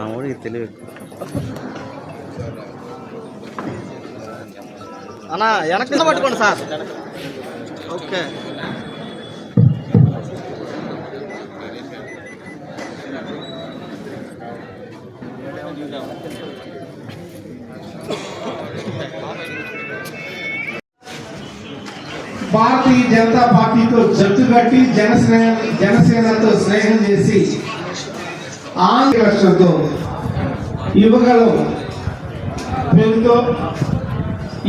రాముడికి తెలియదు. అన్న వెనక్కి పట్టుకోండి సార్. ఓకే. భారతీయ జనతా పార్టీతో జట్టు కట్టి జనసేన జనసేనతో స్నేహం చేసి ఆంధ్ర రాష్ట్రంతో యువగలం పేరుతో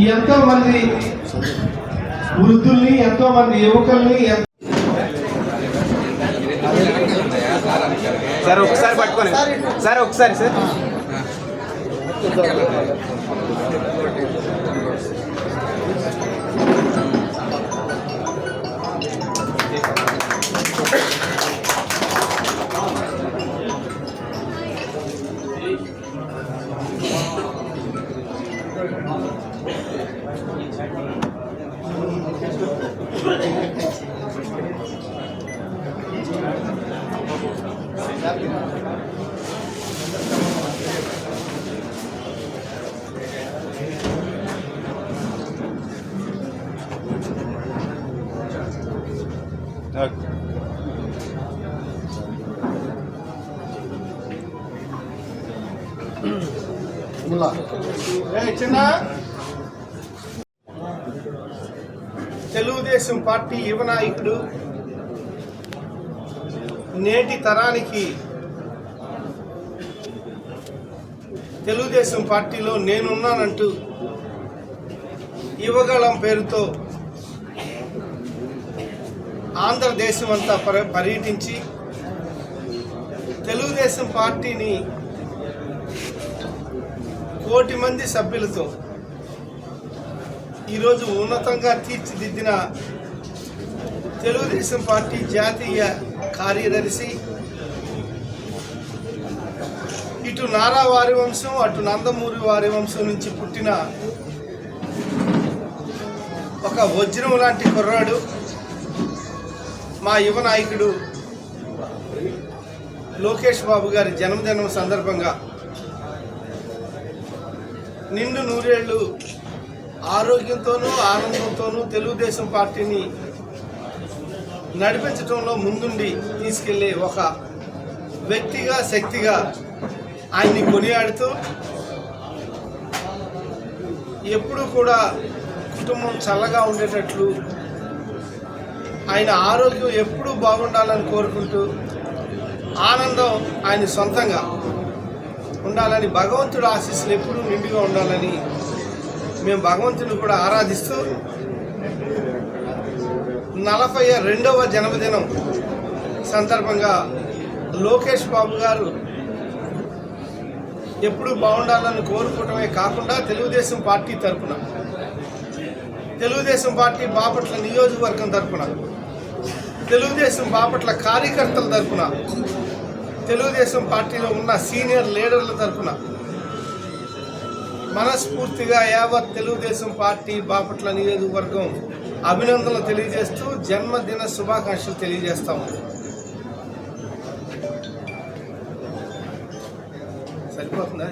ఎంతో మంది వృద్ధుల్ని ఎంతో మంది యువకుల్ని సార్ ఒకసారి పట్టుకోలేదు సార్ ఒకసారి సార్. 야, తెలుగుదేశం పార్టీ యువ నాయకుడు నేటి తరానికి తెలుగుదేశం పార్టీలో నేనున్నానంటూ యువగళం పేరుతో ఆంధ్రదేశం అంతా పర్యటించి తెలుగుదేశం పార్టీని కోటి మంది సభ్యులతో ఈరోజు ఉన్నతంగా తీర్చిదిద్దిన తెలుగుదేశం పార్టీ జాతీయ కార్యదర్శి ఇటు నారా వారి వంశం అటు నందమూరి వారి వంశం నుంచి పుట్టిన ఒక వజ్రం లాంటి కుర్రాడు మా యువ నాయకుడు లోకేష్ బాబు గారి జన్మదినం సందర్భంగా నిండు నూరేళ్ళు ఆరోగ్యంతోనూ ఆనందంతోనూ తెలుగుదేశం పార్టీని నడిపించడంలో ముందుండి తీసుకెళ్ళే ఒక వ్యక్తిగా శక్తిగా ఆయన్ని కొనియాడుతూ ఎప్పుడూ కూడా కుటుంబం చల్లగా ఉండేటట్లు ఆయన ఆరోగ్యం ఎప్పుడూ బాగుండాలని కోరుకుంటూ ఆనందం ఆయన సొంతంగా ఉండాలని భగవంతుడు ఆశీస్సులు ఎప్పుడూ నిండుగా ఉండాలని మేము భగవంతుని కూడా ఆరాధిస్తూ నలభై రెండవ జన్మదినం సందర్భంగా లోకేష్ బాబు గారు ఎప్పుడూ బాగుండాలని కోరుకోవటమే కాకుండా తెలుగుదేశం పార్టీ తరఫున తెలుగుదేశం పార్టీ బాపట్ల నియోజకవర్గం తరఫున తెలుగుదేశం బాపట్ల కార్యకర్తల తరపున తెలుగుదేశం పార్టీలో ఉన్న సీనియర్ లీడర్ల తరపున మనస్ఫూర్తిగా యావత్ తెలుగుదేశం పార్టీ బాపట్ల నియోజకవర్గం అభినందనలు తెలియజేస్తూ జన్మదిన శుభాకాంక్షలు తెలియజేస్తాము సరిపోతుందా?